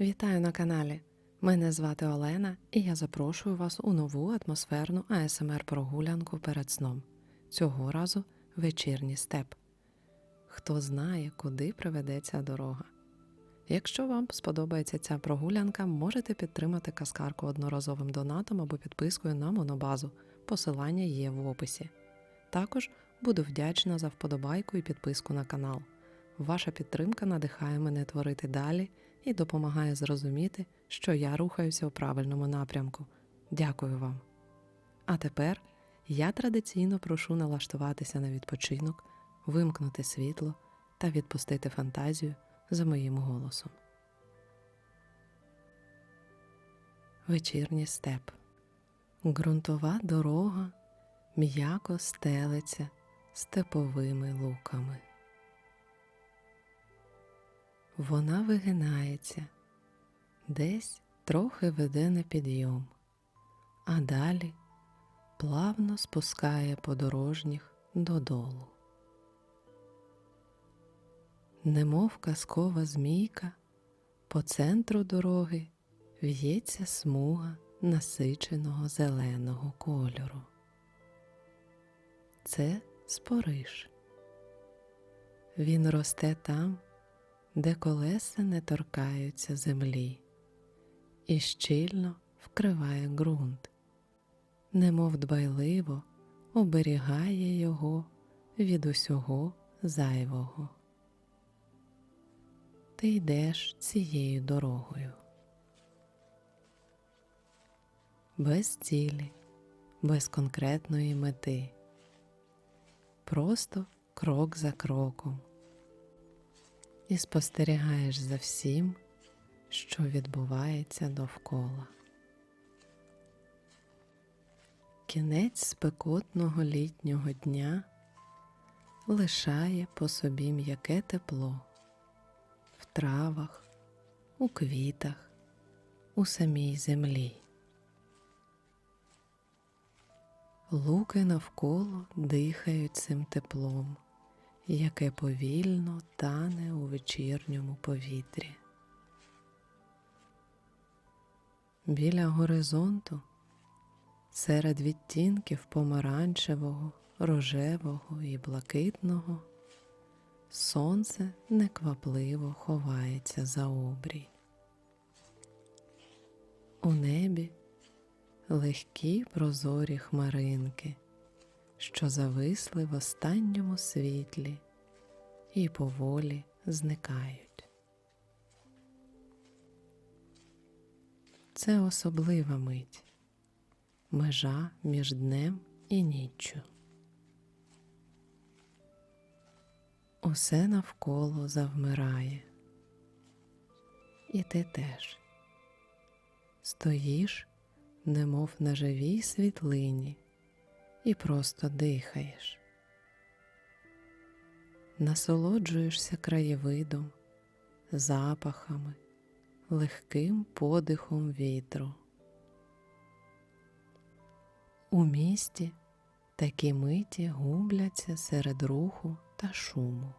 Вітаю на каналі. Мене звати Олена, і я запрошую вас у нову атмосферну АСМР прогулянку перед сном. Цього разу вечірній степ. Хто знає, куди приведе ця дорога. Якщо вам сподобається ця прогулянка, можете підтримати каскарку одноразовим донатом або підпискою на монобазу. Посилання є в описі. Також буду вдячна за вподобайку і підписку на канал. Ваша підтримка надихає мене творити далі і допомагає зрозуміти, що я рухаюся у правильному напрямку. Дякую вам. А тепер я традиційно прошу налаштуватися на відпочинок, вимкнути світло та відпустити фантазію за моїм голосом. Вечірній степ. Ґрунтова дорога м'яко стелиться степовими луками. Вона вигинається, десь трохи веде на підйом, а далі плавно спускає подорожніх додолу. Немов казкова змійка, по центру дороги в'ється смуга насиченого зеленого кольору. Це спориш. Він росте там, де колеса не торкаються землі, і щільно вкриває ґрунт, немов дбайливо оберігає його від усього зайвого. Ти йдеш цією дорогою. Без цілі, без конкретної мети, просто крок за кроком і спостерігаєш за всім, що відбувається довкола. Кінець спекотного літнього дня лишає по собі м'яке тепло в травах, у квітах, у самій землі. Луки навколо дихають цим теплом яке повільно тане у вечірньому повітрі. Біля горизонту, серед відтінків помаранчевого, рожевого і блакитного, сонце неквапливо ховається за обрій. У небі легкі прозорі хмаринки що зависли в останньому світлі і поволі зникають. Це особлива мить, межа між днем і ніччю. Усе навколо завмирає, і ти теж стоїш, немов на живій світлині і просто дихаєш, насолоджуєшся краєвидом, запахами, легким подихом вітру. У місті такі миті губляться серед руху та шуму,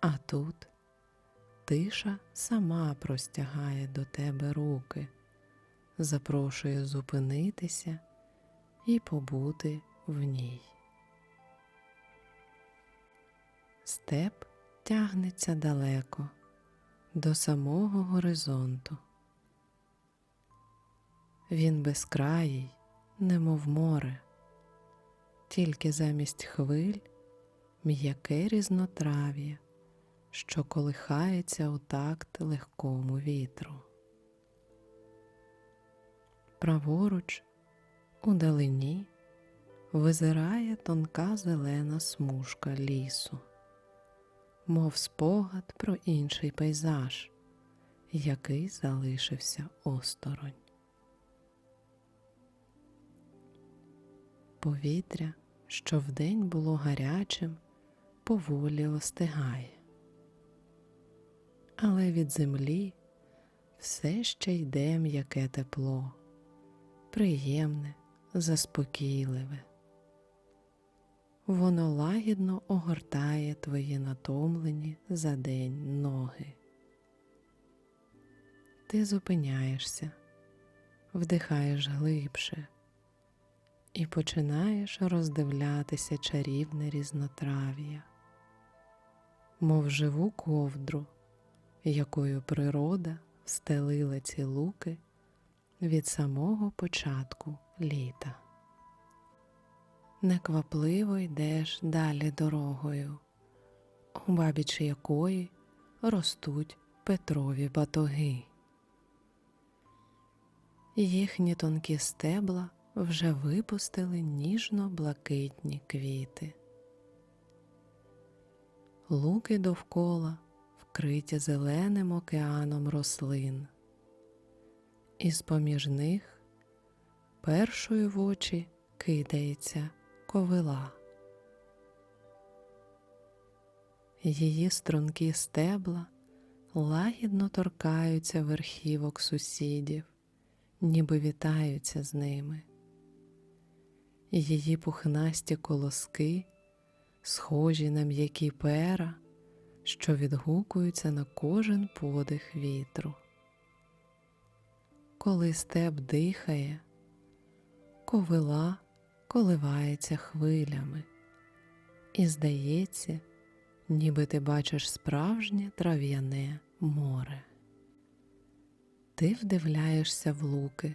а тут тиша сама простягає до тебе руки, запрошує зупинитися і побути в ній. Степ тягнеться далеко до самого горизонту. Він безкраїй, немов море, тільки замість хвиль м'яке різнотрав'я, що колихається у такт легкому вітру. Праворуч Удалині визирає тонка зелена смужка лісу, мов спогад про інший пейзаж, який залишився осторонь. Повітря, що вдень було гарячим, поволі остигає, але від землі все ще йде м'яке тепло, приємне заспокійливе. Воно лагідно огортає твої натомлені за день ноги. Ти зупиняєшся, вдихаєш глибше і починаєш роздивлятися чарівне різнотрав'я, мов живу ковдру, якою природа встелила ці луки від самого початку літа. Неквапливо йдеш далі дорогою, обабіч якої ростуть Петрові батоги. Їхні тонкі стебла вже випустили ніжно-блакитні квіти. Луки довкола вкриті зеленим океаном рослин, і з поміж них першою в очі кидається ковила. Її стрункі стебла лагідно торкаються верхівок сусідів, ніби вітаються з ними. Її пухнасті колоски, схожі на м'які пера, що відгукуються на кожен подих вітру. Коли степ дихає, ковила коливається хвилями, і здається, ніби ти бачиш справжнє трав'яне море. Ти вдивляєшся в луки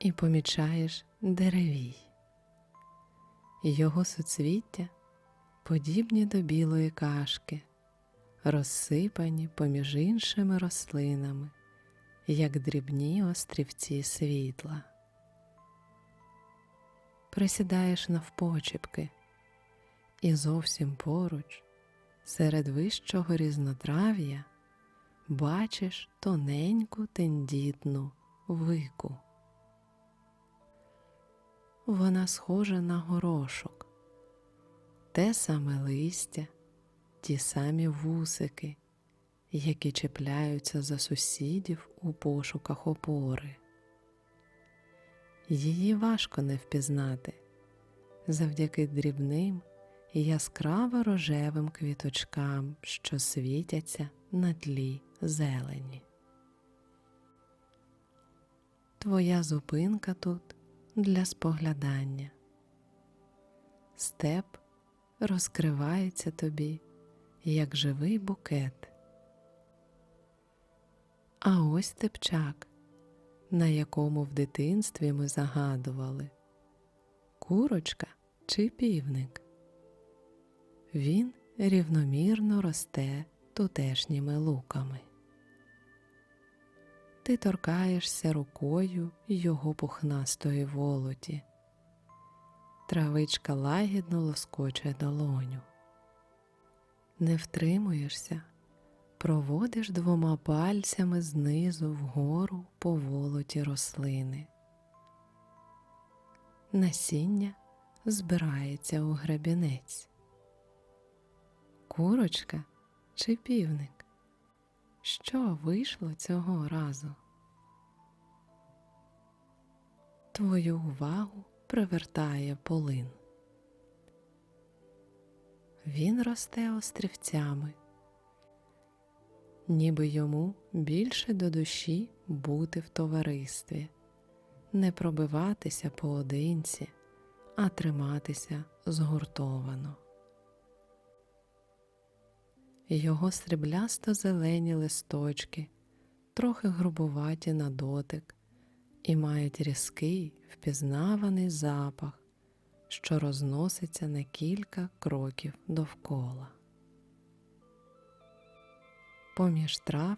і помічаєш деревій. Його суцвіття подібні до білої кашки, розсипані поміж іншими рослинами, як дрібні острівці світла. Присідаєш навпочіпки, і зовсім поруч, серед вищого різнотрав'я, бачиш тоненьку тендітну вику. Вона схожа на горошок, те саме листя, ті самі вусики, які чіпляються за сусідів у пошуках опори. Її важко не впізнати завдяки дрібним яскраво рожевим квіточкам, що світяться на тлі зелені. Твоя зупинка тут для споглядання. Степ розкривається тобі, як живий букет. А ось степчак, на якому в дитинстві ми загадували курочка чи півник. Він рівномірно росте тутешніми луками. Ти торкаєшся рукою його пухнастої волоті. Травичка лагідно лоскоче долоню. Не втримуєшся, проводиш двома пальцями знизу вгору по волоті рослини. Насіння збирається у гребінець. Курочка чи півник? Що вийшло цього разу? Твою увагу привертає полин. Він росте острівцями, ніби йому більше до душі бути в товаристві, не пробиватися поодинці, а триматися згуртовано. Його сріблясто зелені листочки, трохи грубуваті на дотик, і мають різкий впізнаваний запах, що розноситься на кілька кроків довкола. Поміж трав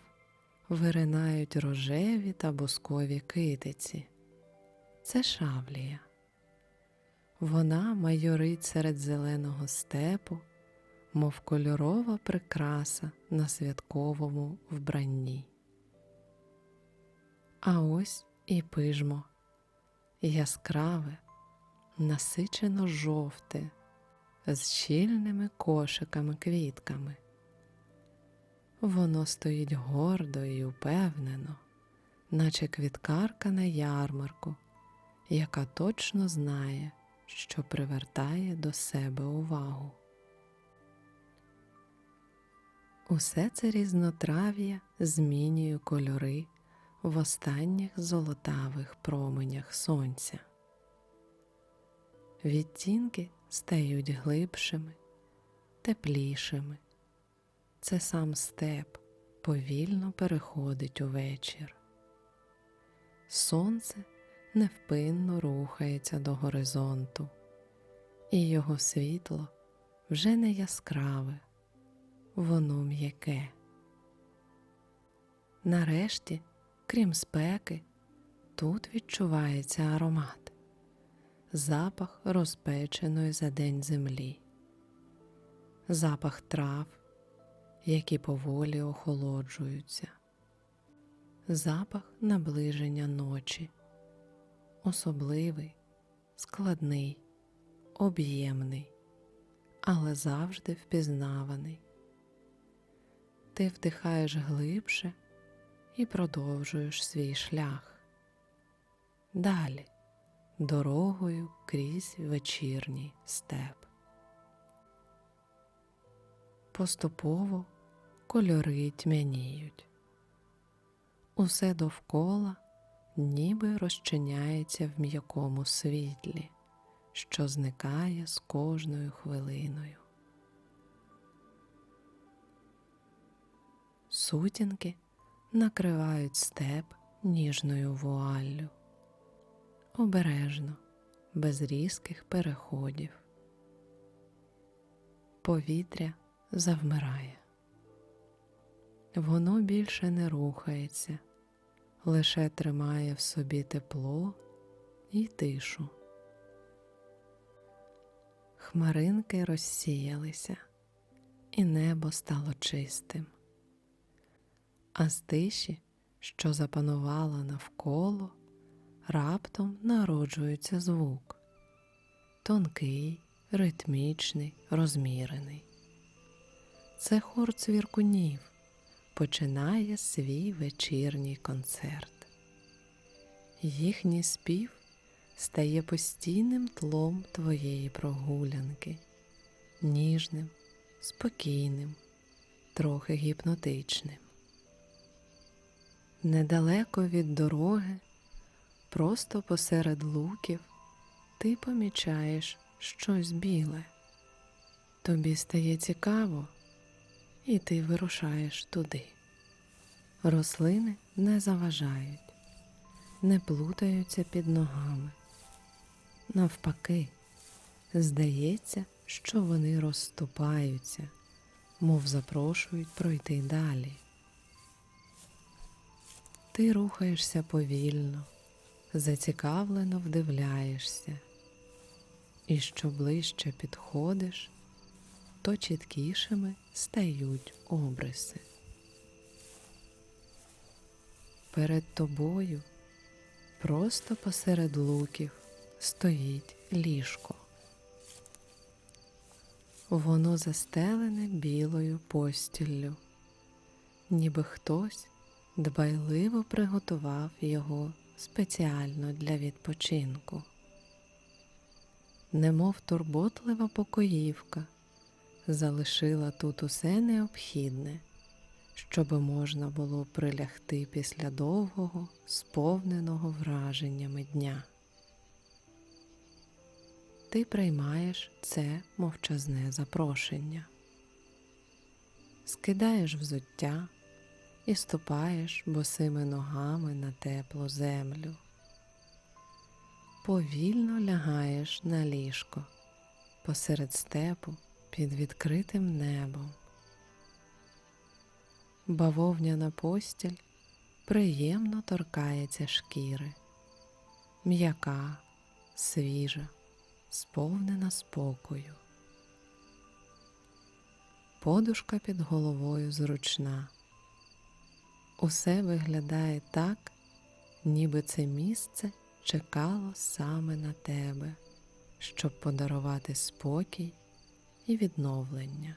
виринають рожеві та бускові китиці. Це шавлія. Вона майорить серед зеленого степу мов кольорова прикраса на святковому вбранні. А ось і пижмо, яскраве, насичено жовте, з щільними кошиками квітками. Воно стоїть гордо і упевнено, наче квіткарка на ярмарку, яка точно знає, що привертає до себе увагу. Усе це різнотрав'я змінює кольори в останніх золотавих променях сонця. Відтінки стають глибшими, теплішими. Це сам степ повільно переходить у вечір. Сонце невпинно рухається до горизонту, і його світло вже не яскраве, воно м'яке. Нарешті, крім спеки, тут відчувається аромат, запах розпеченої за день землі, запах трав, які поволі охолоджуються, запах наближення ночі, особливий, складний, об'ємний, але завжди впізнаваний. Ти вдихаєш глибше і продовжуєш свій шлях. Далі дорогою крізь вечірній степ. Поступово кольори тьмяніють. Усе довкола ніби розчиняється в м'якому світлі, що зникає з кожною хвилиною. Сутінки накривають степ ніжною вуаллю, обережно, без різких переходів. Повітря завмирає. Воно більше не рухається, лише тримає в собі тепло і тишу. Хмаринки розсіялися, і небо стало чистим а з тиші, що запанувала навколо, раптом народжується звук тонкий, ритмічний, розмірений. Це хор цвіркунів починає свій вечірній концерт. Їхній спів стає постійним тлом твоєї прогулянки, ніжним, спокійним, трохи гіпнотичним. Недалеко від дороги, просто посеред луків, ти помічаєш щось біле. Тобі стає цікаво, і ти вирушаєш туди. Рослини не заважають, не плутаються під ногами. Навпаки, здається, що вони розступаються, мов запрошують пройти далі. Ти рухаєшся повільно, зацікавлено вдивляєшся, і що ближче підходиш, то чіткішими стають обриси. Перед тобою просто посеред луків стоїть ліжко. Воно застелене білою постіллю, ніби хтось дбайливо приготував його спеціально для відпочинку. Немов турботлива покоївка залишила тут усе необхідне, щоби можна було прилягти після довгого, сповненого враженнями дня. Ти приймаєш це мовчазне запрошення, скидаєш взуття і ступаєш босими ногами на теплу землю. Повільно лягаєш на ліжко посеред степу під відкритим небом. Бавовняна постіль приємно торкається шкіри, м'яка, свіжа, сповнена спокою. Подушка під головою зручна. Усе виглядає так, ніби це місце чекало саме на тебе, щоб подарувати спокій і відновлення.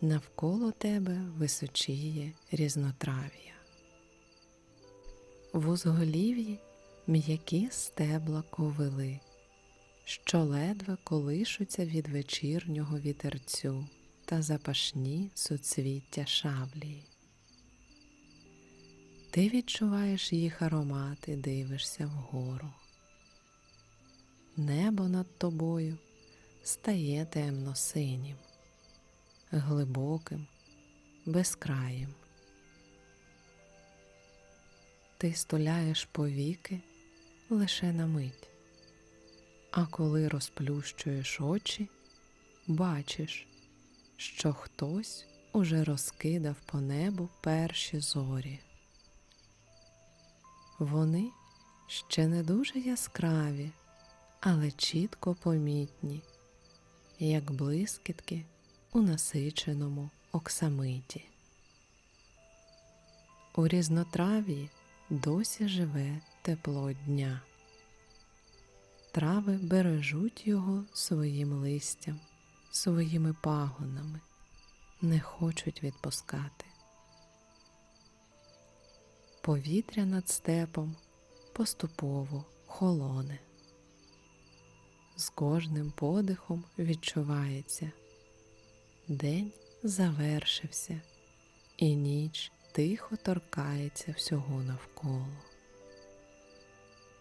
Навколо тебе височіє різнотрав'я. В узголів'ї м'які стебла ковили, що ледве колишуться від вечірнього вітерцю та запашні суцвіття шаблії. Ти відчуваєш їх аромат і дивишся вгору. Небо над тобою стає темно-синім, глибоким, безкраїм. Ти стуляєш повіки лише на мить, а коли розплющуєш очі, бачиш, що хтось уже розкидав по небу перші зорі. Вони ще не дуже яскраві, але чітко помітні, як блискітки у насиченому оксамиті. У різнотрав'ї досі живе тепло дня. Трави бережуть його своїм листям, своїми пагонами, не хочуть відпускати. Повітря над степом поступово холоне. З кожним подихом відчувається день завершився, і ніч тихо торкається всього навколо.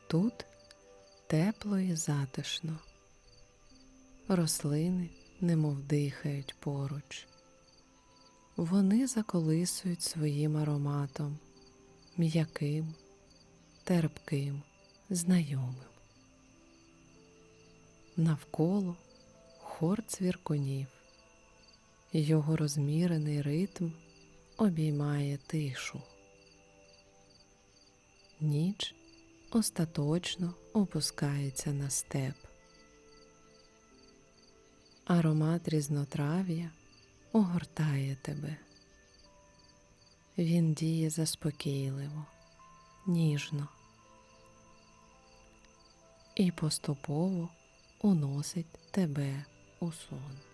Тут тепло і затишно, рослини немов дихають поруч, вони заколисують своїм ароматом м'яким, терпким, знайомим. Навколо хор цвіркунів, його розмірений ритм обіймає тишу. Ніч остаточно опускається на степ. Аромат різнотрав'я огортає тебе. Він діє заспокійливо, ніжно і поступово уносить тебе у сон.